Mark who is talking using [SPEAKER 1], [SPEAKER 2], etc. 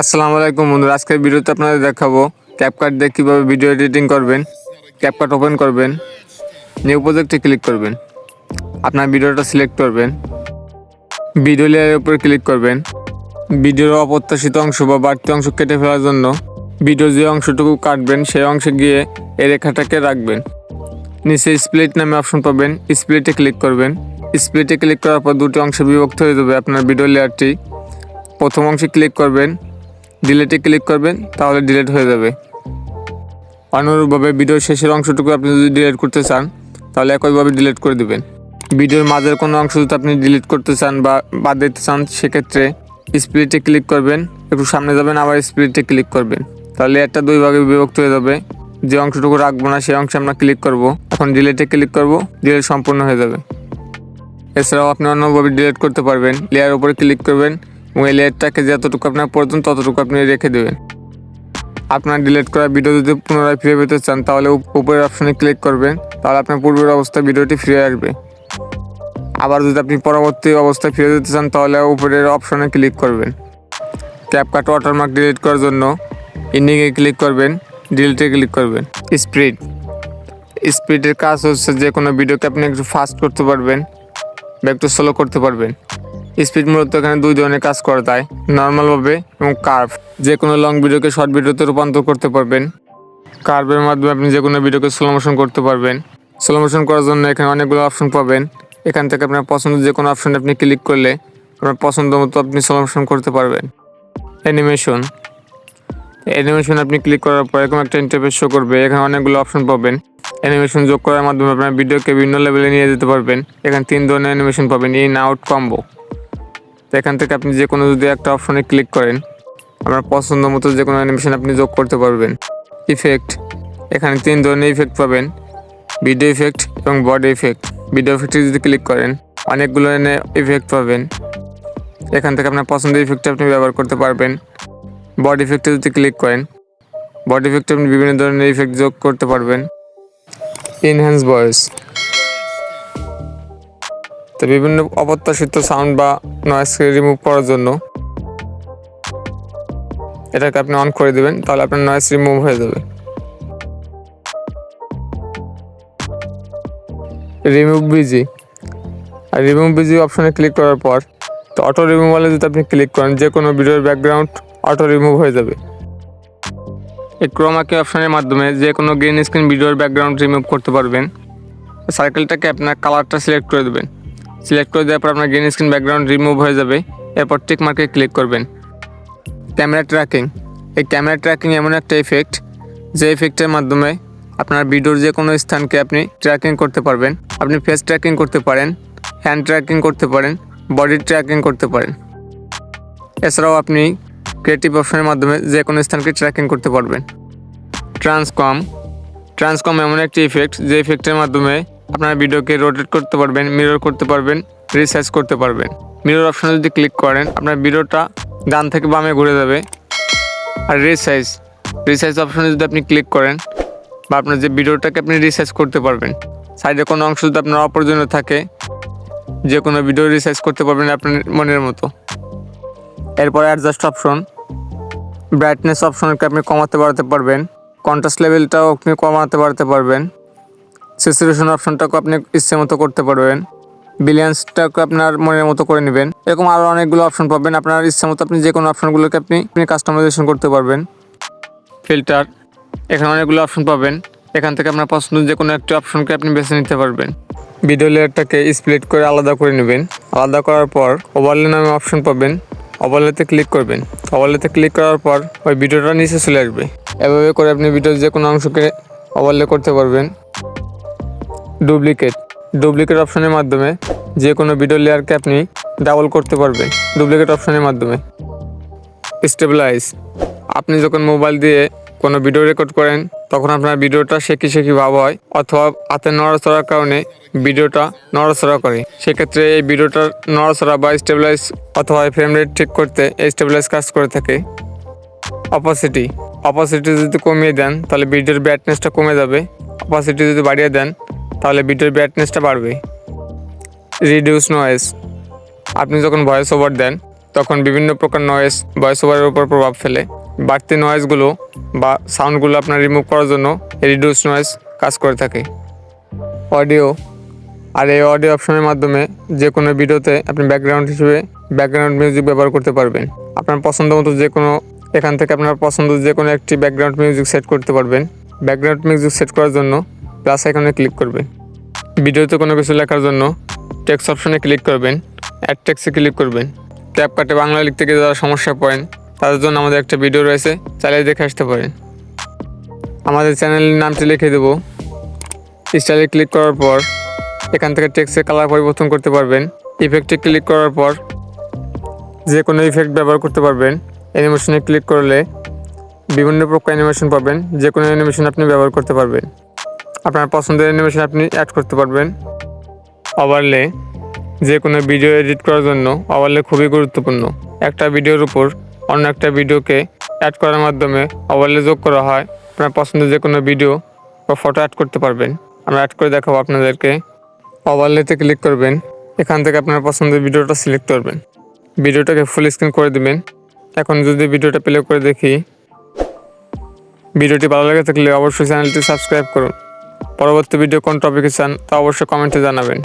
[SPEAKER 1] আসসালামু আলাইকুম বন্ধুরা, আজকের ভিডিওতে আপনাদের দেখাবো ক্যাপকাট দিয়ে কীভাবে ভিডিও এডিটিং করবেন ক্যাপকাট ওপেন করবেন নিউ প্রজেক্টে ক্লিক করবেন, আপনার ভিডিওটা সিলেক্ট করবেন ভিডিও লেয়ারের উপর ক্লিক করবেন ভিডিওর অপ্রত্যাশিত অংশ বা বাড়তি অংশ কেটে ফেলার জন্য ভিডিও যে অংশটুকু কাটবেন সেই অংশে গিয়ে এই রেখাটাকে রাখবেন, নিচে স্প্লিট নামে অপশন পাবেন স্প্লিটে ক্লিক করবেন স্প্লিটে ক্লিক করার পর দুটি অংশে বিভক্ত হয়ে যাবে আপনার ভিডিও লেয়ারটি প্রথম অংশে ক্লিক করবেন ডিলেটে ক্লিক করবেন, তাহলে ডিলেট হয়ে যাবে। অনুরূপভাবে ভিডিওর শেষের অংশটুকু আপনি যদি ডিলিট করতে চান, তাহলে একইভাবে ডিলিট করে দিবেন। ভিডিওর মাঝের কোনো অংশ যদি আপনি ডিলিট করতে চান বা বাদ দিতে চান, সেক্ষেত্রে স্প্লিটে ক্লিক করবেন, একটু সামনে যাবেন, আবার স্প্লিটে ক্লিক করবেন। তাহলে একটা দুই ভাগে বিভক্ত হয়ে যাবে। যে অংশটুকু রাখব না, সেই অংশে আমরা ক্লিক করব। এখন ডিলেটে ক্লিক করব ডিলেট সম্পূর্ণ হয়ে যাবে। এছাড়াও আপনি অন্যভাবে ডিলিট করতে পারবেন। লেয়ার উপরে ক্লিক করবেন। এবং এই লেয়ারটাকে যতটুকু আপনার প্রয়োজন ততটুকু আপনি রেখে দেবেন। আপনার ডিলিট করা ভিডিও যদি পুনরায় ফিরে পেতে চান, তাহলে উপরের অপশনে ক্লিক করবেন, তাহলে আপনার পূর্বের অবস্থায় ভিডিওটি ফিরে আসবে। আবার যদি আপনি পরবর্তী অবস্থায় ফিরে যেতে চান, তাহলে উপরের অপশনে ক্লিক করবেন। ক্যাপকাট ওয়াটারমার্ক ডিলিট করার জন্য ইন্ডিংয়ে ক্লিক করবেন ডিলিটে ক্লিক করবেন। স্পিড স্পিডের কাজ হচ্ছে যে কোনো ভিডিওকে আপনি একটু ফাস্ট করতে পারবেন, বা একটু স্লো করতে পারবেন। স্পিড মূলত এখানে দুই ধরনের কাজ করা যায় নর্মালভাবে এবং কার্ভ যে কোনো লং ভিডিওকে শর্ট ভিডিওতে রূপান্তর করতে পারবেন। কার্ভের মাধ্যমে আপনি যে কোনো ভিডিওকে স্লো মোশন করতে পারবেন। স্লো মোশন করার জন্য এখানে অনেকগুলো অপশন পাবেন। এখান থেকে আপনার পছন্দের যে কোনো অপশনে আপনি ক্লিক করলে আপনার পছন্দ মতো আপনি স্লো মোশন করতে পারবেন। অ্যানিমেশন অ্যানিমেশন আপনি ক্লিক করার পর এরকম একটা ইন্টারফেস শো করবে। এখানে অনেকগুলো অপশন পাবেন। অ্যানিমেশন যোগ করার মাধ্যমে আপনার ভিডিওকে বিভিন্ন লেভেলে নিয়ে যেতে পারবেন। এখানে তিন ধরনের অ্যানিমেশন পাবেন। ইন আউট কম্বো তো এখান থেকে আপনি যে কোনো যদি একটা অপশনে ক্লিক করেন, আপনার পছন্দ মতো যে কোনো অ্যানিমেশন আপনি যোগ করতে পারবেন। ইফেক্ট এখানে তিন ধরনের ইফেক্ট পাবেন ভিডিও ইফেক্ট এবং বডি ইফেক্ট ভিডিও ইফেক্টে যদি ক্লিক করেন, অনেকগুলো এনে ইফেক্ট পাবেন। এখান থেকে আপনার পছন্দের ইফেক্ট আপনি ব্যবহার করতে পারবেন। বডি ইফেক্টে যদি ক্লিক করেন বডি ইফেক্টে আপনি বিভিন্ন ধরনের ইফেক্ট যোগ করতে পারবেন। ইনহ্যান্স ভয়েস তো বিভিন্ন অপ্রত্যাশিত সাউন্ড বা নয়েজকে রিমুভ করার জন্য এটাকে আপনি অন করে দেবেন, তাহলে আপনার নয়েজ রিমুভ হয়ে যাবে। রিমুভ বিজি আর রিমুভ বিজি অপশনে ক্লিক করার পর, তো অটো রিমুভালে যদি আপনি ক্লিক করেন যে কোনো ভিডিওর ব্যাকগ্রাউন্ড অটো রিমুভ হয়ে যাবে। এই ক্রোমাকে অপশনের মাধ্যমে যে কোনো গ্রিন স্ক্রিন ভিডিওর ব্যাকগ্রাউন্ড রিমুভ করতে পারবেন। সার্কেলটাকে আপনার কালারটা সিলেক্ট করে দেবেন। সিলেক্ট করে দেওয়ার পর আপনার গ্রিন স্ক্রিন ব্যাকগ্রাউন্ড রিমুভ হয়ে যাবে। এরপর টিক মার্কে ক্লিক করবেন। ক্যামেরা ট্র্যাকিং এই ক্যামেরা ট্র্যাকিং এমন একটা ইফেক্ট যে ইফেক্টের মাধ্যমে আপনার ভিডিওর যে কোনো স্থানকে আপনি ট্র্যাকিং করতে পারবেন। আপনি ফেস ট্র্যাকিং করতে পারেন হ্যান্ড ট্র্যাকিং করতে পারেন বডি ট্র্যাকিং করতে পারেন। এছাড়াও আপনি ক্রিয়েটিভ অপশনের মাধ্যমে যে কোনো স্থানকে ট্র্যাকিং করতে পারবেন। ট্রান্সকম ট্রান্সকম এমন একটি ইফেক্ট যে ইফেক্টের মাধ্যমে আপনার ভিডিওকে রোটেট করতে পারবেন মিরর করতে পারবেন রিসার্চ করতে পারবেন। মিরর অপশনে যদি ক্লিক করেন, আপনার ভিডিওটা ডান থেকে বামে ঘুরে যাবে। আর রিসাইজ রিসাইজ অপশনে যদি আপনি ক্লিক করেন, বা আপনার যে ভিডিওটাকে আপনি রিসার্চ করতে পারবেন সাইডে কোনো অংশ যদি আপনার অপ্রয়োজনীয় থাকে যে কোনো ভিডিও রিসার্চ করতে পারবেন আপনার মনের মতো। এরপরে অ্যাডজাস্ট অপশন ব্রাইটনেস অপশনকে আপনি কমাতে বাড়াতে পারবেন। কন্ট্রাস্ট লেভেলটাও আপনি কমাতে বাড়াতে পারবেন। স্যাচুরেশন অপশনটাকে আপনি ইচ্ছে মতো করতে পারবেন। বিলিয়ান্সটাকে আপনার মনের মতো করে নেবেন। এরকম আরও অনেকগুলো অপশন পাবেন। আপনার ইচ্ছে মতো আপনি যে কোনো অপশনগুলোকে আপনি আপনি কাস্টমাইজেশন করতে পারবেন। ফিল্টার এখানে অনেকগুলো অপশন পাবেন। এখান থেকে আপনার পছন্দ যে কোনো একটি অপশনকে আপনি বেছে নিতে পারবেন। ভিডিও লেয়ারটাকে স্প্লিট করে আলাদা করে নেবেন। আলাদা করার পর ওভারলে নামে অপশন পাবেন। ওভারলেতে ক্লিক করবেন। ওভারলেতে ক্লিক করার পর ওই ভিডিওটা নিচে চলে আসবে। এভাবে করে আপনি ভিডিওর যে কোনো অংশকে ওভারলে করতে পারবেন। ডুপ্লিকেট। ডুপ্লিকেট অপশনের মাধ্যমে যে কোনো ভিডিও লেয়ারকে আপনি ডাবল করতে পারবেন ডুপ্লিকেট অপশনের মাধ্যমে। স্টেবিলাইজ। আপনি যখন মোবাইল দিয়ে কোনো ভিডিও রেকর্ড করেন, তখন আপনার ভিডিওটা শেখি শেখি ভাব হয় অথবা হাতে নড়াচড়ার কারণে ভিডিওটা নড়াচড়া করে। সেক্ষেত্রে এই ভিডিওটার নড়াচড়া বা স্টেবিলাইজ অথবা ফ্রেম রেট ঠিক করতে এই স্টেবিলাইজ কাজ করে থাকে। অপাসিটি। অপাসিটি যদি কমিয়ে দেন, তাহলে ভিডিওর ব্রাইটনেসটা কমে যাবে। অপাসিটি যদি বাড়িয়ে দেন তাহলে ভিডিওর ব্রাইটনেসটা বাড়বে রিডিউস নয়েজ আপনি যখন ভয়েস ওভার দেন, তখন বিভিন্ন প্রকার নয়েজ ভয়েস ওভারের উপর প্রভাব ফেলে। বাড়তি নয়েজগুলো বা সাউন্ডগুলো আপনার রিমুভ করার জন্য রিডিউস নয়েজ কাজ করে থাকে। অডিও আর এই অডিও অপশনের মাধ্যমে যে কোনো ভিডিওতে আপনি ব্যাকগ্রাউন্ড হিসেবে ব্যাকগ্রাউন্ড মিউজিক ব্যবহার করতে পারবেন। আপনার পছন্দ মতো যে কোনো এখান থেকে আপনার পছন্দ যে কোনো একটি ব্যাকগ্রাউন্ড মিউজিক সেট করতে পারবেন। ব্যাকগ্রাউন্ড মিউজিক সেট করার জন্য প্লাস আইকনে ক্লিক করবেন ভিডিওতে কোনো কিছু লেখার জন্য টেক্সট অপশনে ক্লিক করবেন অ্যাড টেক্সে ক্লিক করবেন। ট্যাপ কাটে বাংলা লিখতে গিয়ে যারা সমস্যা পড়েন, তাদের জন্য আমাদের একটা ভিডিও রয়েছে, চালিয়ে দেখে আসতে পারেন। আমাদের চ্যানেলের নামটি লিখে দেবো। স্টাইলে ক্লিক করার পর এখান থেকে টেক্সটের কালার পরিবর্তন করতে পারবেন। ইফেক্টে ক্লিক করার পর যে কোনো ইফেক্ট ব্যবহার করতে পারবেন। অ্যানিমেশনে ক্লিক করলে বিভিন্ন প্রকার অ্যানিমেশন পাবেন, যে কোনো অ্যানিমেশন আপনি ব্যবহার করতে পারবেন। আপনার পছন্দের অ্যানিমেশন আপনি অ্যাড করতে পারবেন। ওভারলে যে কোনো ভিডিও এডিট করার জন্য ওভারলে খুবই গুরুত্বপূর্ণ। একটা ভিডিওর উপর অন্য একটা ভিডিওকে অ্যাড করার মাধ্যমে ওভারলে যোগ করা হয়। আপনার পছন্দের যে কোনো ভিডিও বা ফটো অ্যাড করতে পারবেন। আমরা অ্যাড করে দেখাবো আপনাদেরকে। ওভারলেতে ক্লিক করবেন। এখান থেকে আপনার পছন্দের ভিডিওটা সিলেক্ট করবেন। ভিডিওটাকে ফুল স্ক্রিন করে দেবেন। এখন যদি ভিডিওটা প্লে করে দেখি ভিডিওটি ভালো লেগে থাকলে অবশ্যই চ্যানেলটি সাবস্ক্রাইব করুন। পরবর্তী ভিডিও কোন টপিকে চান তা অবশ্যই কমেন্টে জানাবেন।